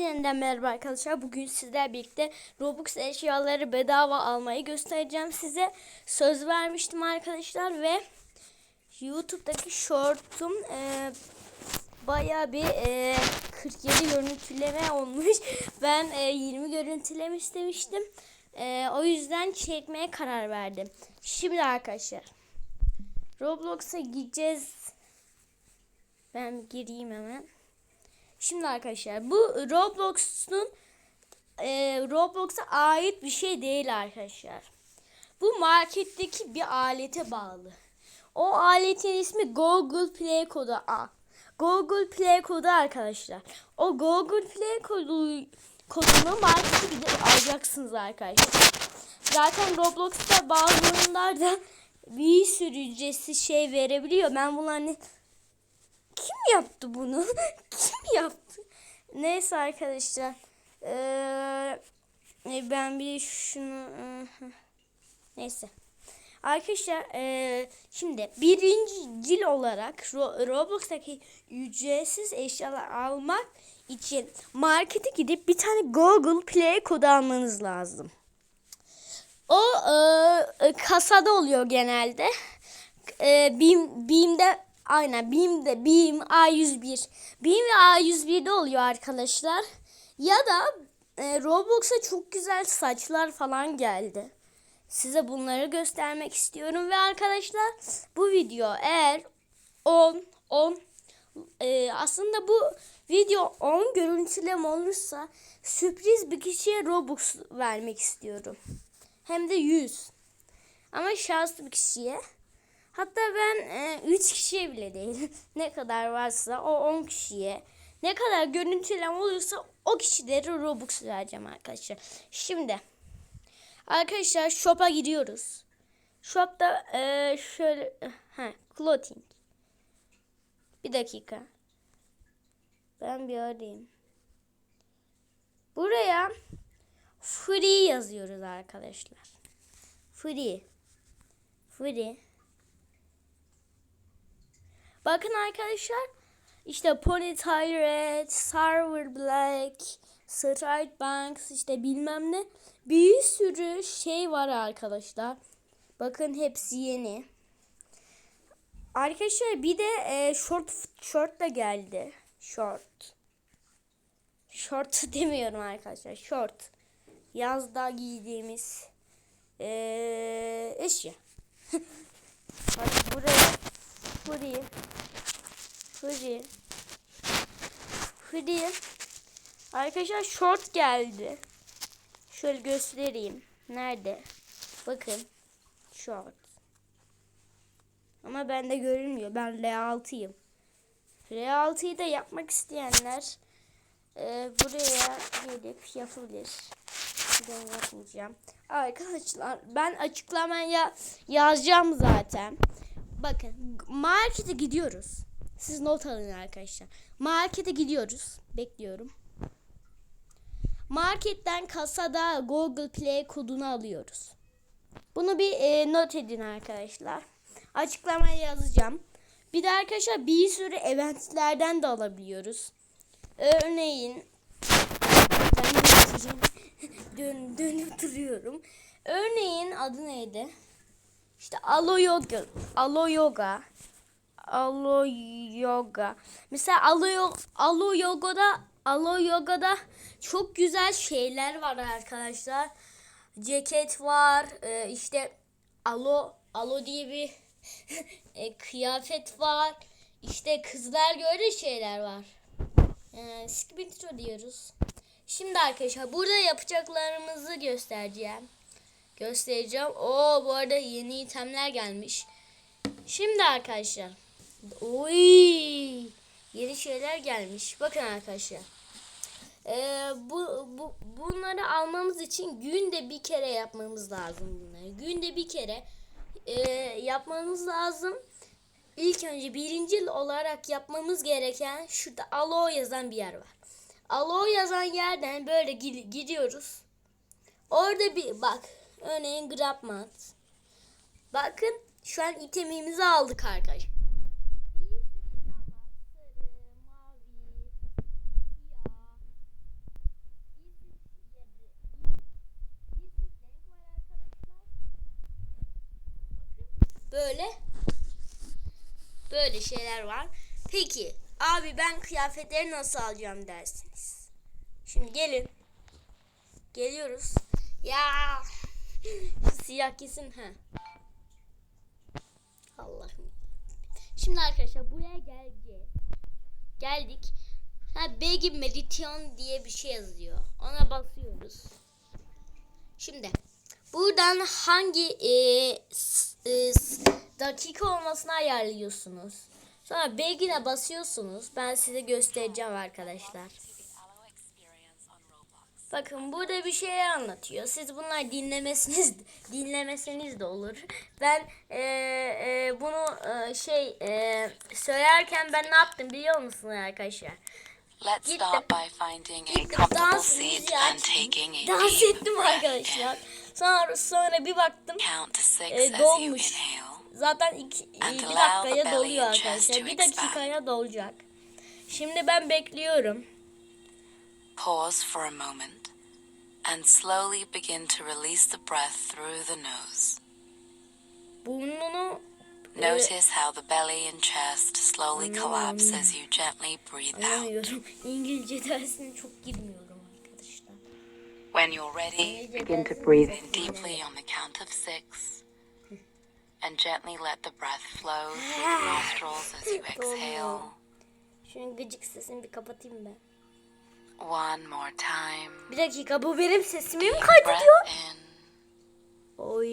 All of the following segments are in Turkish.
Yeniden merhaba arkadaşlar. Bugün sizler birlikte Robux eşyaları bedava almayı göstereceğim size. Söz vermiştim arkadaşlar ve YouTube'daki shortum e, baya bir e, 47 görüntüleme olmuş. Ben e, 20 görüntüleme istemiştim. E, o yüzden çekmeye karar verdim. Şimdi arkadaşlar Roblox'a gideceğiz. Ben gireyim hemen. Şimdi arkadaşlar bu Roblox'un e, Roblox'a ait bir şey değil arkadaşlar. Bu marketteki bir alete bağlı. O aletin ismi Google Play kodu A. Google Play kodu arkadaşlar. O Google Play kodu kodunu markete gidip alacaksınız arkadaşlar. Zaten Roblox'ta bazı oyunlarda bir sürü ücretsiz şey verebiliyor. Ben bunları kim yaptı bunu? Kim yaptı? Neyse arkadaşlar. Ee, ben bir şunu... Neyse. Arkadaşlar ee, şimdi birinci olarak Ro- Roblox'taki ücretsiz eşyalar almak için markete gidip bir tane Google Play kodu almanız lazım. O e, kasada oluyor genelde. E, Beam, Beam'de aynen Beam'de Beam A101. Beam ve A101'de oluyor arkadaşlar. Ya da e, Roblox'a çok güzel saçlar falan geldi. Size bunları göstermek istiyorum ve arkadaşlar bu video eğer 10 10 e, aslında bu video 10 görüntüleme olursa sürpriz bir kişiye Robux vermek istiyorum. Hem de 100. Ama şanslı bir kişiye. Hatta ben 3 e, kişiye bile değil. ne kadar varsa o 10 kişiye. Ne kadar görüntülem olursa o kişilere Robux vereceğim arkadaşlar. Şimdi arkadaşlar shop'a gidiyoruz. Shop'ta e, şöyle ha clothing. Bir dakika. Ben bir arayayım. Buraya free yazıyoruz arkadaşlar. Free. Free. Bakın arkadaşlar. İşte Pony Red, Server Black, Stride Banks işte bilmem ne. Bir sürü şey var arkadaşlar. Bakın hepsi yeni. Arkadaşlar bir de e, short short da geldi. Short. Short demiyorum arkadaşlar. Short. Yazda giydiğimiz e, eşya. Bak buraya Free. Free. Free. Arkadaşlar short geldi. Şöyle göstereyim. Nerede? Bakın. Short. Ama bende görünmüyor. Ben L6'yım. L6'yı da yapmak isteyenler e, buraya gelip yapabilir. Ben yapmayacağım. Arkadaşlar ben açıklamaya yazacağım zaten. Bakın markete gidiyoruz. Siz not alın arkadaşlar. Markete gidiyoruz. Bekliyorum. Marketten kasada Google Play kodunu alıyoruz. Bunu bir e, not edin arkadaşlar. Açıklamaya yazacağım. Bir de arkadaşlar bir sürü eventlerden de alabiliyoruz. Örneğin dön dönüp duruyorum. Örneğin adı neydi? İşte alo yoga, alo yoga, alo yoga. Mesela alo alo yoga'da alo yoga'da çok güzel şeyler var arkadaşlar. Ceket var, e, işte alo alo diye bir e, kıyafet var. İşte kızlar göre şeyler var. E, Skibintro diyoruz. Şimdi arkadaşlar burada yapacaklarımızı göstereceğim göstereceğim. Oo bu arada yeni itemler gelmiş. Şimdi arkadaşlar. Oy! Yeni şeyler gelmiş. Bakın arkadaşlar. Ee, bu, bu bunları almamız için günde bir kere yapmamız lazım bunları. Günde bir kere e, yapmamız lazım. İlk önce birinci olarak yapmamız gereken şurada alo yazan bir yer var. Alo yazan yerden böyle gidiyoruz. Orada bir bak Örneğin Grabmat. Bakın şu an itemimizi aldık arkadaşlar. Böyle böyle şeyler var. Peki abi ben kıyafetleri nasıl alacağım dersiniz. Şimdi gelin. Geliyoruz. Ya siyah kesin ha. Allah'ım. Şimdi arkadaşlar buraya geleceğiz. Geldik. Ha Begi Meditation diye bir şey yazıyor. Ona basıyoruz. Şimdi buradan hangi e, s- e, s- dakika olmasını ayarlıyorsunuz. Sonra Begin'e basıyorsunuz. Ben size göstereceğim arkadaşlar. Bakın burada bir şeyler anlatıyor. Siz bunlar dinlemesiniz dinlemeseniz de olur. Ben e, e, bunu e, şey e, söylerken ben ne yaptım biliyor musunuz arkadaşlar? Let's Gittim. start by finding a Gittim comfortable dans müziği and açtım. taking a Dans ettim arkadaşlar. Sonra sonra bir baktım. E, dolmuş. Zaten iki, bir dakikaya doluyor arkadaşlar. Bir dakikaya dolacak. Şimdi ben bekliyorum. Pause for a moment and slowly begin to release the breath through the nose. Burnunu Notice how the belly and chest slowly collapse as you gently breathe out. anlamıyorum. İngilizce dersine çok girmiyorum arkadaşlar. When you're ready, begin to breathe in deeply on the count of six. And gently let the breath flow through the nostrils as you exhale. Şunun gıcık sesini bir kapatayım ben. One more time. Bir dakika bu benim sesimi mi kaydediyor? Oy.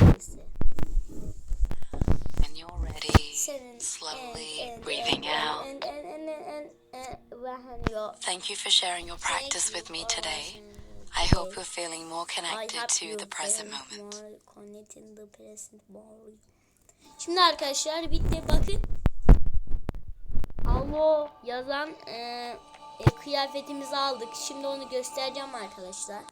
Neyse. When you're ready, Senin slowly en- en- breathing out. en- en- en- en- vähän yok. Thank you for sharing your practice with me today. I hope you're feeling more connected to the present moment. Şimdi arkadaşlar bitti bakın. Allo yazan e, e, kıyafetimizi aldık. Şimdi onu göstereceğim arkadaşlar.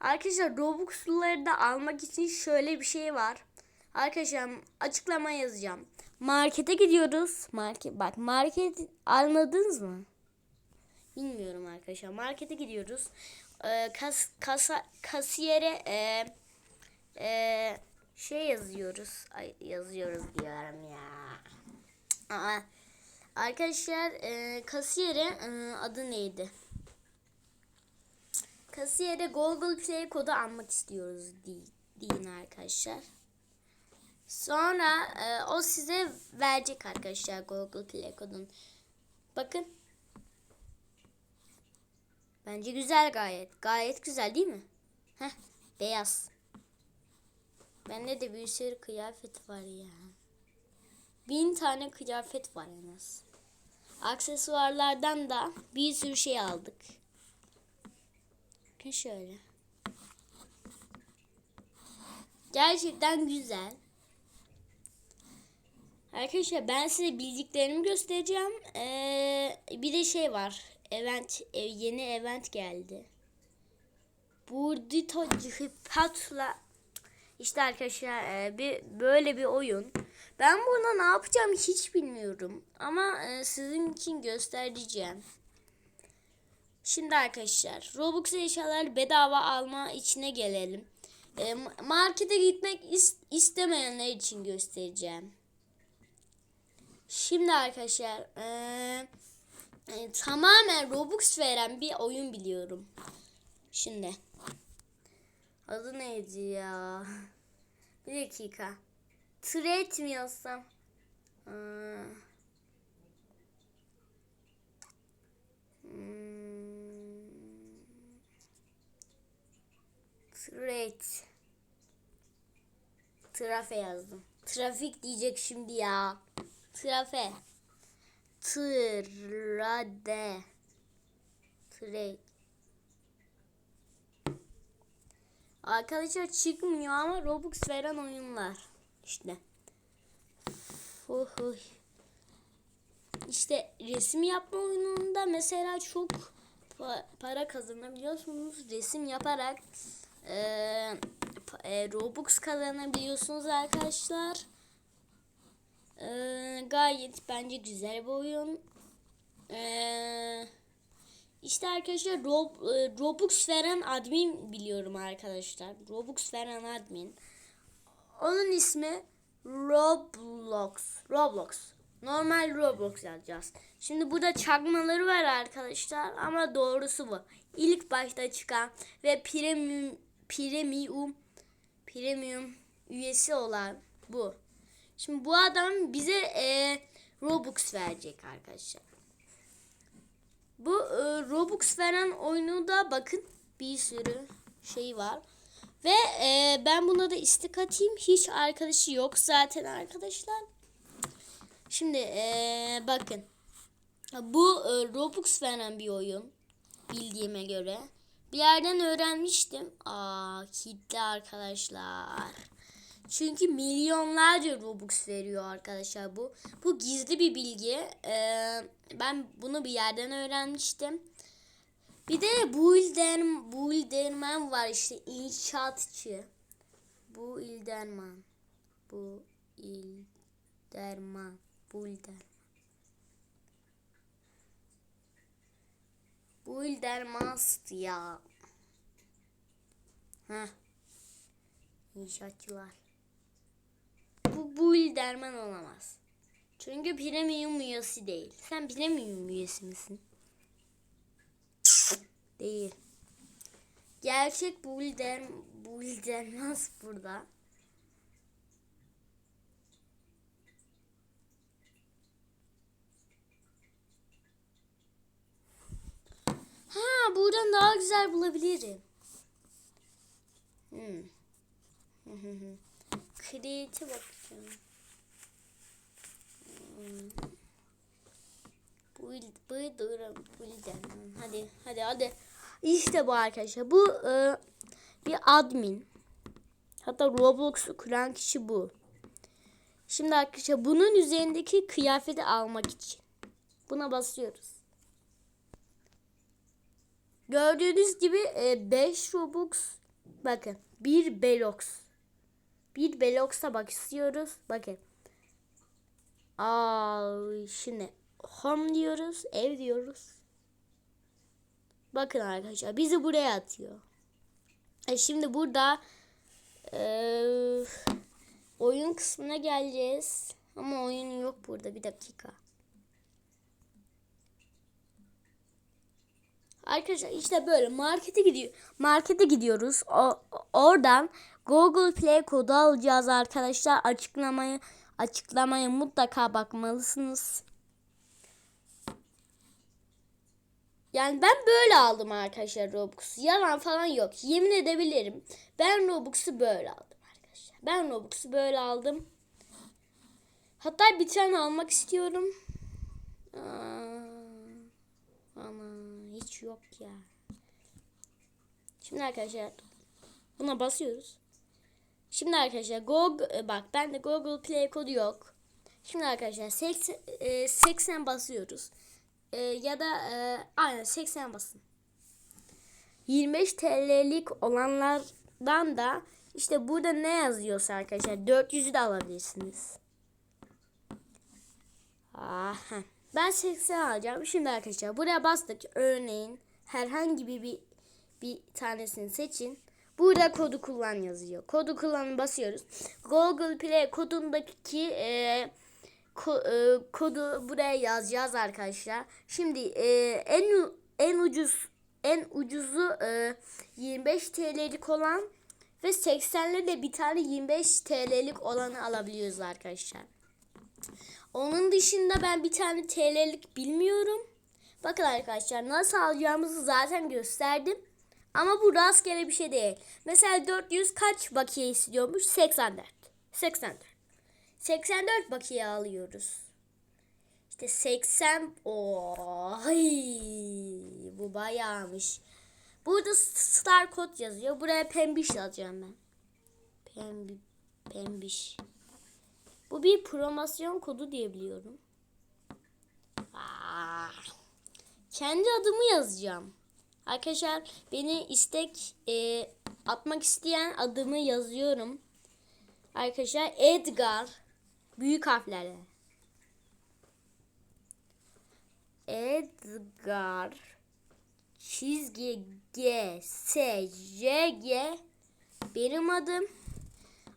Arkadaşlar Robux'ları da almak için şöyle bir şey var. Arkadaşlar açıklama yazacağım. Markete gidiyoruz. Market bak market anladınız mı? Bilmiyorum arkadaşlar. Markete gidiyoruz. Ee, kas, kasa, kasiyere e, e, şey yazıyoruz. Ay, yazıyoruz diyorum ya. Aa, arkadaşlar e, kasiyere e, adı neydi? Kasiyere Google Play kodu almak istiyoruz deyin, arkadaşlar. Sonra e, o size verecek arkadaşlar Google Play kodunu. Bakın. Bence güzel gayet. Gayet güzel değil mi? Heh, beyaz. Bende de bir sürü kıyafet var ya. Bin tane kıyafet var en az. Aksesuarlardan da bir sürü şey aldık. Bakın şöyle. Gerçekten güzel. Arkadaşlar ben size bildiklerimi göstereceğim. Ee, bir de şey var. Event, e, yeni event geldi. Burdito Cihipatla işte arkadaşlar e, bir böyle bir oyun. Ben burada ne yapacağım hiç bilmiyorum. Ama e, sizin için göstereceğim. Şimdi arkadaşlar Robux eşyalar bedava alma içine gelelim. E, markete gitmek is- istemeyenler için göstereceğim. Şimdi arkadaşlar eee, e, tamamen Robux veren bir oyun biliyorum. Şimdi adı neydi ya? Bir dakika. Yazsam? Aa. Hmm. Trade. Trafe yazdım. Trafik diyecek şimdi ya. Trafe. Trade. Trade. Arkadaşlar çıkmıyor ama Robux veren oyunlar. İşte. Uhuy. İşte resim yapma oyununda mesela çok pa- para kazanabiliyorsunuz. Resim yaparak pa- e, Robux kazanabiliyorsunuz arkadaşlar. Eee, gayet bence güzel bir oyun. Eee işte arkadaşlar Rob- e, Robux veren admin biliyorum arkadaşlar. Robux veren admin. Onun ismi Roblox. Roblox. Normal Roblox yazacağız. Şimdi burada çakmaları var arkadaşlar ama doğrusu bu. İlk başta çıkan ve premium premium premium üyesi olan bu. Şimdi bu adam bize e, Robux verecek arkadaşlar. Bu e, Robux veren oyunu da bakın bir sürü şey var. Ve e, ben buna da istek atayım. Hiç arkadaşı yok zaten arkadaşlar. Şimdi e, bakın. Bu e, Robux veren bir oyun. Bildiğime göre. Bir yerden öğrenmiştim. Aa kitle arkadaşlar. Çünkü milyonlarca Robux veriyor arkadaşlar bu. Bu gizli bir bilgi. Ee, ben bunu bir yerden öğrenmiştim. Bir de Builderman, Builderman var işte inşaatçı. Bu ilderman. Bu ilderman. Builderman. Buildermanst ya. Heh. İnşaatçılar. Bu Builderman olamaz. Çünkü premium üyesi değil. Sen premium üyesi misin? Değil. Gerçek Builder Buildermans burada. Ha buradan daha güzel bulabilirim. Hmm. Create'e bakacağım. Hmm. Build, build. Hadi, hadi, hadi. İşte bu arkadaşlar. Bu e, bir admin. Hatta Roblox'u kuran kişi bu. Şimdi arkadaşlar bunun üzerindeki kıyafeti almak için. Buna basıyoruz. Gördüğünüz gibi 5 Robux. Bakın 1 Belox. Bir Belox'a bak istiyoruz. Bakın. Aa, şimdi home diyoruz. Ev diyoruz. Bakın arkadaşlar bizi buraya atıyor. E şimdi burada e, oyun kısmına geleceğiz. Ama oyun yok burada. Bir dakika. Arkadaşlar işte böyle markete gidiyor. Markete gidiyoruz. O, oradan Google Play kodu alacağız arkadaşlar. Açıklamayı açıklamaya mutlaka bakmalısınız. Yani ben böyle aldım arkadaşlar Robux'u. Yalan falan yok. Yemin edebilirim. Ben Robux'u böyle aldım arkadaşlar. Ben Robux'u böyle aldım. Hatta bir tane almak istiyorum. Ama hiç yok ya. Şimdi arkadaşlar buna basıyoruz. Şimdi arkadaşlar Google bak bende Google Play kodu yok. Şimdi arkadaşlar 80, e, 80 basıyoruz. E, ya da e, aynen 80 basın. 25 TL'lik olanlardan da işte burada ne yazıyorsa arkadaşlar 400'ü de alabilirsiniz. Aha. Ben 80 alacağım. Şimdi arkadaşlar buraya bastık. Örneğin herhangi bir, bir bir tanesini seçin. Burada kodu kullan yazıyor. Kodu kullanın basıyoruz. Google Play kodundaki e, ko, e, kodu buraya yazacağız arkadaşlar. Şimdi e, en en ucuz en ucuzu e, 25 TL'lik olan ve 80'li de bir tane 25 TL'lik olanı alabiliyoruz arkadaşlar. Onun dışında ben bir tane TL'lik bilmiyorum. Bakın arkadaşlar nasıl alacağımızı zaten gösterdim. Ama bu rastgele bir şey değil. Mesela 400 kaç bakiye istiyormuş? 84. 84. 84 bakiye alıyoruz. İşte 80 Oy, bu bayağımış. Burada star kod yazıyor. Buraya pembiş yazacağım ben. Pembi, pembiş. Bu bir promosyon kodu diye biliyorum. Aa, kendi adımı yazacağım. Arkadaşlar beni istek e, atmak isteyen adımı yazıyorum. Arkadaşlar Edgar büyük harflerle. Edgar çizgi G S J G benim adım.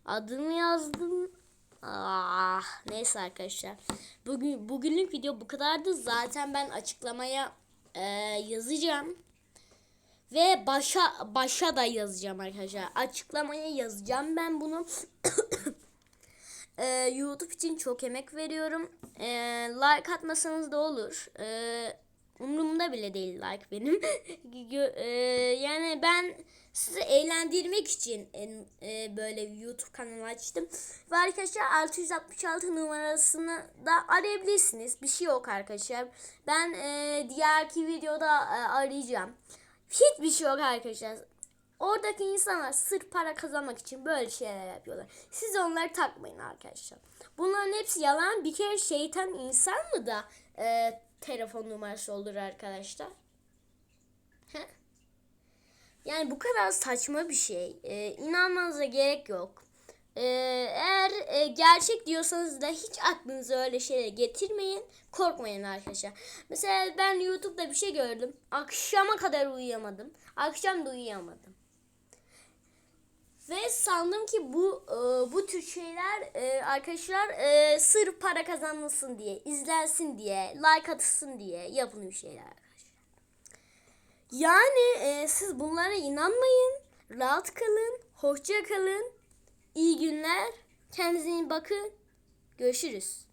adımı yazdım. Ah, neyse arkadaşlar. Bugün bugünlük video bu kadardı. Zaten ben açıklamaya e, yazacağım. Ve başa başa da yazacağım arkadaşlar. Açıklamaya yazacağım ben bunu. Ee, YouTube için çok emek veriyorum. Ee, like atmasanız da olur. Ee, umurumda bile değil like benim. Ee, yani ben sizi eğlendirmek için e, böyle YouTube kanalı açtım. Ve arkadaşlar 666 numarasını da arayabilirsiniz. Bir şey yok arkadaşlar. Ben e, diğerki videoda e, arayacağım. Hiçbir şey yok arkadaşlar. Oradaki insanlar sırf para kazanmak için böyle şeyler yapıyorlar. Siz onları takmayın arkadaşlar. Bunların hepsi yalan. Bir kere şeytan insan mı da e, telefon numarası olur arkadaşlar? Yani bu kadar saçma bir şey. E, inanmanıza gerek yok. E, eğer e, gerçek diyorsanız da hiç aklınıza öyle şeyler getirmeyin. Korkmayın arkadaşlar. Mesela ben YouTube'da bir şey gördüm. Akşama kadar uyuyamadım. Akşam da uyuyamadım. Ve sandım ki bu e, bu tür şeyler e, arkadaşlar e, sırf para kazanılsın diye, izlensin diye, like atılsın diye yapılan şeyler arkadaşlar. Yani e, siz bunlara inanmayın. Rahat kalın. Hoşça kalın. İyi günler. Kendinize iyi bakın. Görüşürüz.